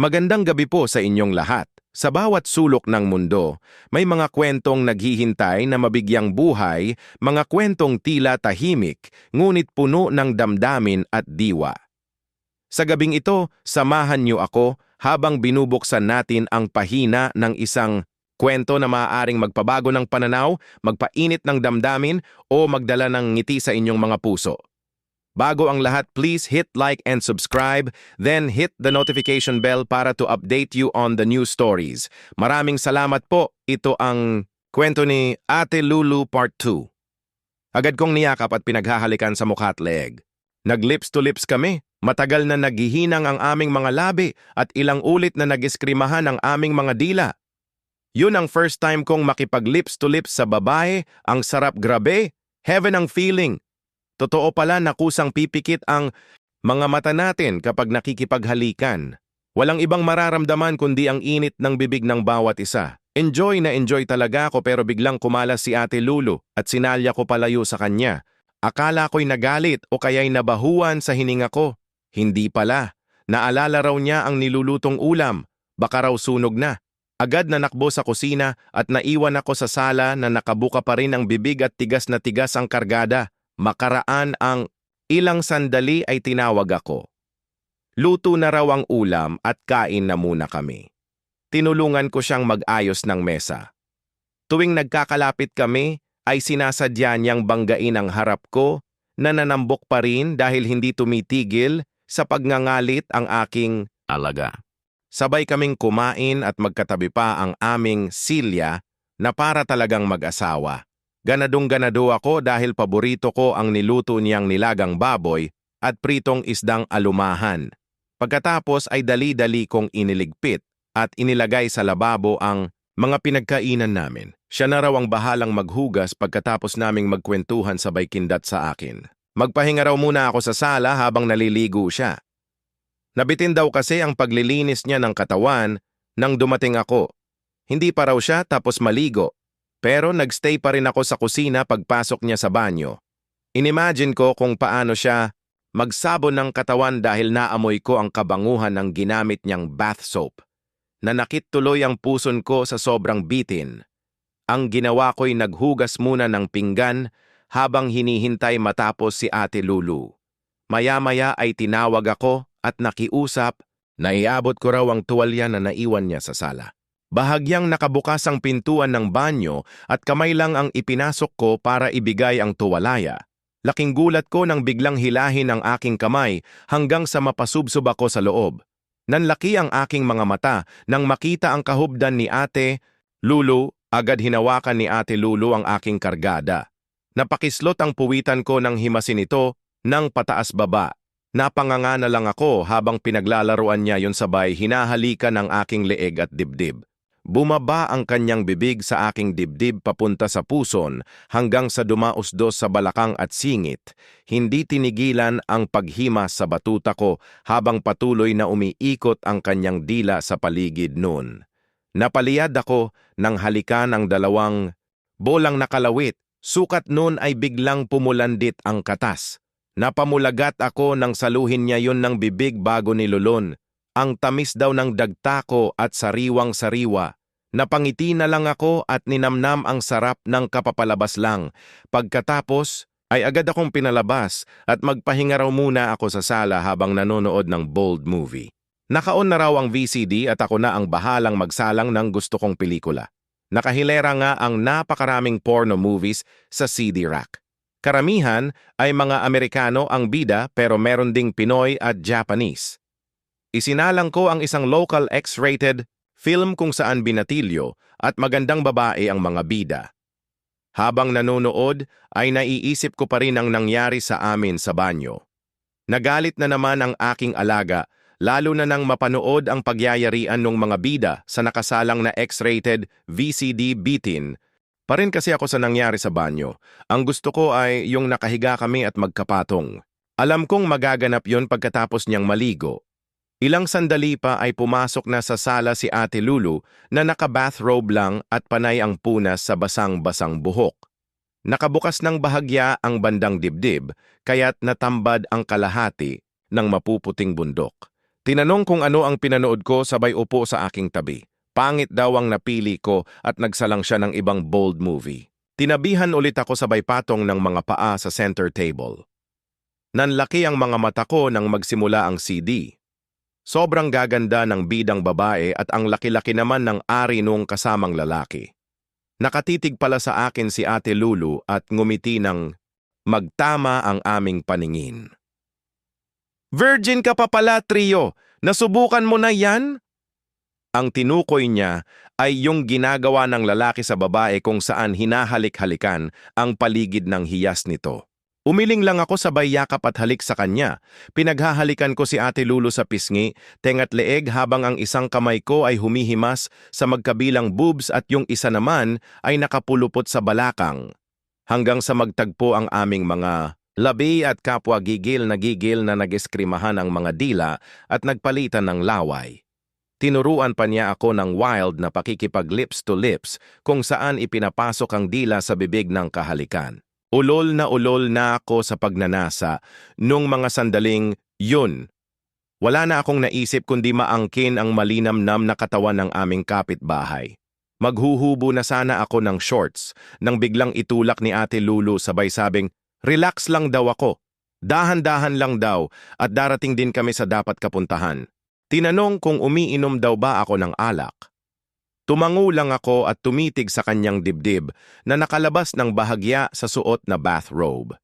Magandang gabi po sa inyong lahat. Sa bawat sulok ng mundo, may mga kwentong naghihintay na mabigyang buhay, mga kwentong tila tahimik, ngunit puno ng damdamin at diwa. Sa gabing ito, samahan niyo ako habang binubuksan natin ang pahina ng isang kwento na maaaring magpabago ng pananaw, magpainit ng damdamin o magdala ng ngiti sa inyong mga puso. Bago ang lahat, please hit like and subscribe, then hit the notification bell para to update you on the new stories. Maraming salamat po. Ito ang kwento ni Ate Lulu Part 2. Agad kong niyakap at pinaghahalikan sa mukha at leeg. Nag-lips to lips kami. Matagal na naghihinang ang aming mga labi at ilang ulit na nag-iskrimahan ang aming mga dila. Yun ang first time kong makipag-lips to lips sa babae. Ang sarap grabe. Heaven ang feeling. Totoo pala na kusang pipikit ang mga mata natin kapag nakikipaghalikan. Walang ibang mararamdaman kundi ang init ng bibig ng bawat isa. Enjoy na enjoy talaga ako pero biglang kumalas si Ate Lulu at sinalya ko palayo sa kanya. Akala ko'y nagalit o kaya'y nabahuan sa hininga ko. Hindi pala. Naalala raw niya ang nilulutong ulam. Baka raw sunog na. Agad na nakbo sa kusina at naiwan ako sa sala na nakabuka pa rin ang bibig at tigas na tigas ang kargada. Makaraan ang ilang sandali ay tinawag ako. Luto na raw ang ulam at kain na muna kami. Tinulungan ko siyang mag-ayos ng mesa. Tuwing nagkakalapit kami, ay sinasadya niyang banggain ang harap ko na nanambok pa rin dahil hindi tumitigil sa pagngangalit ang aking alaga. Sabay kaming kumain at magkatabi pa ang aming silya na para talagang mag-asawa. Ganadong-ganado ako dahil paborito ko ang niluto niyang nilagang baboy at pritong isdang alumahan. Pagkatapos ay dali-dali kong iniligpit at inilagay sa lababo ang mga pinagkainan namin. Siya na raw ang bahalang maghugas pagkatapos naming magkwentuhan sabay kindat sa akin. Magpahinga raw muna ako sa sala habang naliligo siya. Nabitin daw kasi ang paglilinis niya ng katawan nang dumating ako. Hindi pa raw siya tapos maligo pero nagstay pa rin ako sa kusina pagpasok niya sa banyo. Inimagine ko kung paano siya magsabon ng katawan dahil naamoy ko ang kabanguhan ng ginamit niyang bath soap. Nanakit tuloy ang puson ko sa sobrang bitin. Ang ginawa ko'y naghugas muna ng pinggan habang hinihintay matapos si Ate Lulu. Maya-maya ay tinawag ako at nakiusap na iabot ko raw ang tuwalya na naiwan niya sa sala. Bahagyang nakabukas ang pintuan ng banyo at kamay lang ang ipinasok ko para ibigay ang tuwalaya. Laking gulat ko nang biglang hilahin ang aking kamay hanggang sa mapasubsob ako sa loob. Nanlaki ang aking mga mata nang makita ang kahubdan ni ate Lulu, agad hinawakan ni ate Lulu ang aking kargada. Napakislot ang puwitan ko ng himasin ito ng pataas baba. Napanganga na lang ako habang pinaglalaruan niya yon sabay hinahalikan ng aking leeg at dibdib. Bumaba ang kanyang bibig sa aking dibdib papunta sa puson hanggang sa dumausdos sa balakang at singit. Hindi tinigilan ang paghimas sa batuta ko habang patuloy na umiikot ang kanyang dila sa paligid noon. Napaliyad ako nang halikan ang dalawang bolang nakalawit. Sukat noon ay biglang pumulandit ang katas. Napamulagat ako nang saluhin niya yon ng bibig bago nilulon. Ang tamis daw ng dagta ko at sariwang-sariwa. Napangiti na lang ako at ninamnam ang sarap ng kapapalabas lang. Pagkatapos, ay agad akong pinalabas at magpahinga raw muna ako sa sala habang nanonood ng bold movie. Nakaon na raw ang VCD at ako na ang bahalang magsalang ng gusto kong pelikula. Nakahilera nga ang napakaraming porno movies sa CD rack. Karamihan ay mga Amerikano ang bida pero meron ding Pinoy at Japanese. Isinalang ko ang isang local X-rated film kung saan binatilyo at magandang babae ang mga bida. Habang nanonood ay naiisip ko pa rin ang nangyari sa amin sa banyo. Nagalit na naman ang aking alaga lalo na nang mapanood ang pagyayarian ng mga bida sa nakasalang na X-rated VCD bitin. Pa rin kasi ako sa nangyari sa banyo. Ang gusto ko ay yung nakahiga kami at magkapatong. Alam kong magaganap yon pagkatapos niyang maligo Ilang sandali pa ay pumasok na sa sala si Ate Lulu na naka-bathrobe lang at panay ang punas sa basang-basang buhok. Nakabukas ng bahagya ang bandang dibdib, kaya't natambad ang kalahati ng mapuputing bundok. Tinanong kung ano ang pinanood ko sabay upo sa aking tabi. Pangit daw ang napili ko at nagsalang siya ng ibang bold movie. Tinabihan ulit ako sabay patong ng mga paa sa center table. Nanlaki ang mga mata ko nang magsimula ang CD. Sobrang gaganda ng bidang babae at ang laki-laki naman ng ari nung kasamang lalaki. Nakatitig pala sa akin si Ate Lulu at ngumiti ng magtama ang aming paningin. Virgin ka pa pala, Trio. Nasubukan mo na yan? Ang tinukoy niya ay yung ginagawa ng lalaki sa babae kung saan hinahalik-halikan ang paligid ng hiyas nito. Umiling lang ako sabay yakap at halik sa kanya. Pinaghahalikan ko si Ate Lulu sa pisngi, tengat leeg habang ang isang kamay ko ay humihimas sa magkabilang boobs at yung isa naman ay nakapulupot sa balakang. Hanggang sa magtagpo ang aming mga labi at kapwa gigil na gigil na nag-eskrimahan ang mga dila at nagpalitan ng laway. Tinuruan pa niya ako ng wild na pakikipag lips to lips kung saan ipinapasok ang dila sa bibig ng kahalikan. Ulol na ulol na ako sa pagnanasa nung mga sandaling yun. Wala na akong naisip kundi maangkin ang malinamnam na katawan ng aming kapitbahay. Maghuhubo na sana ako ng shorts nang biglang itulak ni Ate Lulu sabay sabing, relax lang daw ako. Dahan-dahan lang daw at darating din kami sa dapat kapuntahan. Tinanong kung umiinom daw ba ako ng alak. Tumango lang ako at tumitig sa kanyang dibdib na nakalabas ng bahagya sa suot na bathrobe.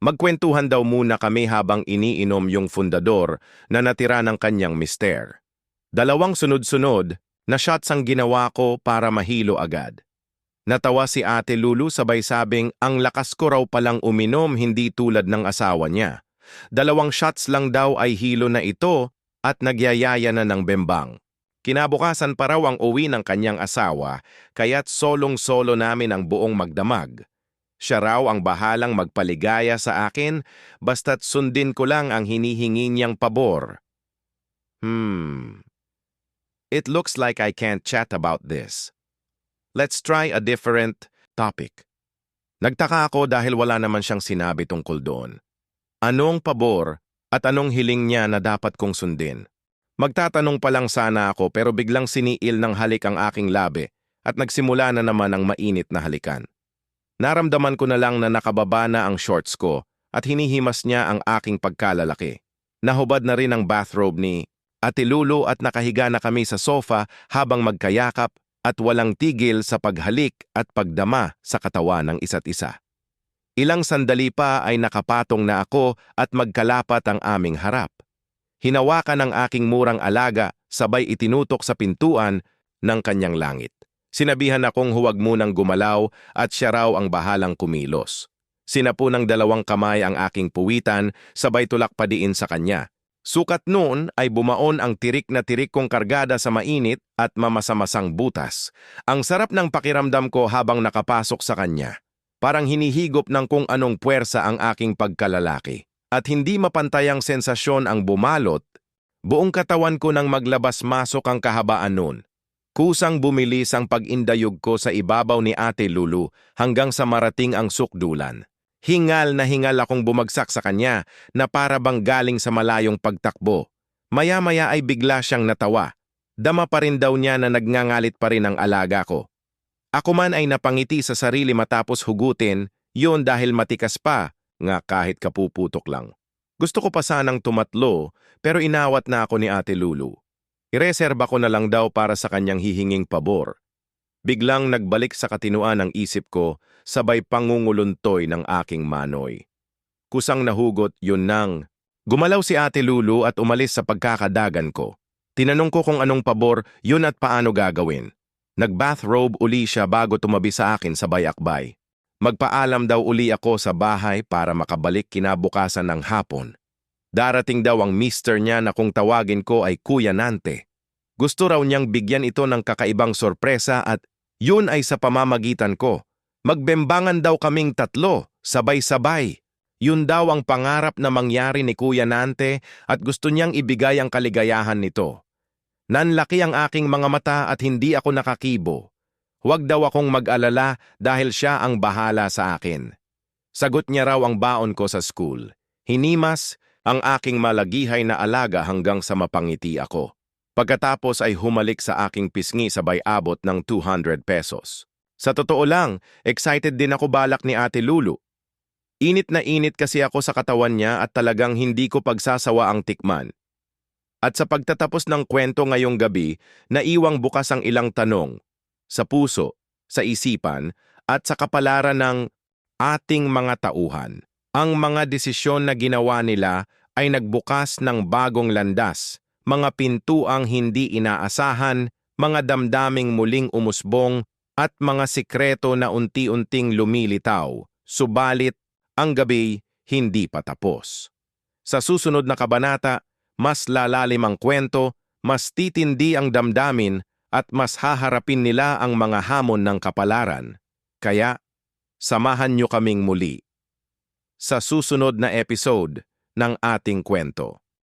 Magkwentuhan daw muna kami habang iniinom yung fundador na natira ng kanyang mister. Dalawang sunod-sunod na shots ang ginawa ko para mahilo agad. Natawa si Ate Lulu sabay sabing ang lakas ko raw palang uminom hindi tulad ng asawa niya. Dalawang shots lang daw ay hilo na ito at nagyayaya na ng bembang. Kinabukasan pa raw ang uwi ng kanyang asawa, kaya't solong-solo namin ang buong magdamag. Siya raw ang bahalang magpaligaya sa akin, basta't sundin ko lang ang hinihingi niyang pabor. Hmm. It looks like I can't chat about this. Let's try a different topic. Nagtaka ako dahil wala naman siyang sinabi tungkol doon. Anong pabor at anong hiling niya na dapat kong sundin? Magtatanong pa lang sana ako pero biglang siniil ng halik ang aking labi at nagsimula na naman ang mainit na halikan. Naramdaman ko na lang na nakababa na ang shorts ko at hinihimas niya ang aking pagkalalaki. Nahubad na rin ang bathrobe ni Ate Lulu at nakahiga na kami sa sofa habang magkayakap at walang tigil sa paghalik at pagdama sa katawan ng isa't isa. Ilang sandali pa ay nakapatong na ako at magkalapat ang aming harap. Hinawakan ng aking murang alaga, sabay itinutok sa pintuan ng kanyang langit. Sinabihan akong huwag munang gumalaw at siya raw ang bahalang kumilos. Sinapo ng dalawang kamay ang aking puwitan, sabay tulak pa sa kanya. Sukat noon ay bumaon ang tirik na tirik kong kargada sa mainit at mamasamasang butas. Ang sarap ng pakiramdam ko habang nakapasok sa kanya. Parang hinihigop ng kung anong puwersa ang aking pagkalalaki at hindi mapantayang sensasyon ang bumalot, buong katawan ko nang maglabas-masok ang kahabaan noon. Kusang bumilis ang pag-indayog ko sa ibabaw ni Ate Lulu hanggang sa marating ang sukdulan. Hingal na hingal akong bumagsak sa kanya na para bang galing sa malayong pagtakbo. Maya-maya ay bigla siyang natawa. Dama pa rin daw niya na nagngangalit pa rin ang alaga ko. Ako man ay napangiti sa sarili matapos hugutin, yon dahil matikas pa nga kahit kapuputok lang. Gusto ko pa sanang tumatlo pero inawat na ako ni Ate Lulu. Ireserba ko na lang daw para sa kanyang hihinging pabor. Biglang nagbalik sa katinuan ang isip ko sabay pangunguluntoy ng aking manoy. Kusang nahugot yun nang. Gumalaw si Ate Lulu at umalis sa pagkakadagan ko. Tinanong ko kung anong pabor yun at paano gagawin. Nag-bathrobe uli siya bago tumabi sa akin sa bayakbay. Magpaalam daw uli ako sa bahay para makabalik kinabukasan ng hapon. Darating daw ang mister niya na kung tawagin ko ay Kuya Nante. Gusto raw niyang bigyan ito ng kakaibang sorpresa at yun ay sa pamamagitan ko. Magbembangan daw kaming tatlo, sabay-sabay. Yun daw ang pangarap na mangyari ni Kuya Nante at gusto niyang ibigay ang kaligayahan nito. Nanlaki ang aking mga mata at hindi ako nakakibo. Huwag daw akong mag-alala dahil siya ang bahala sa akin. Sagot niya raw ang baon ko sa school. Hinimas ang aking malagihay na alaga hanggang sa mapangiti ako. Pagkatapos ay humalik sa aking pisngi sabay abot ng 200 pesos. Sa totoo lang, excited din ako balak ni Ate Lulu. Init na init kasi ako sa katawan niya at talagang hindi ko pagsasawa ang tikman. At sa pagtatapos ng kwento ngayong gabi, naiwang bukas ang ilang tanong sa puso, sa isipan, at sa kapalaran ng ating mga tauhan. Ang mga desisyon na ginawa nila ay nagbukas ng bagong landas, mga pintuang hindi inaasahan, mga damdaming muling umusbong, at mga sikreto na unti-unting lumilitaw. Subalit, ang gabi hindi pa tapos. Sa susunod na kabanata, mas lalalim ang kwento, mas titindi ang damdamin, at mas haharapin nila ang mga hamon ng kapalaran. Kaya, samahan niyo kaming muli sa susunod na episode ng ating kwento.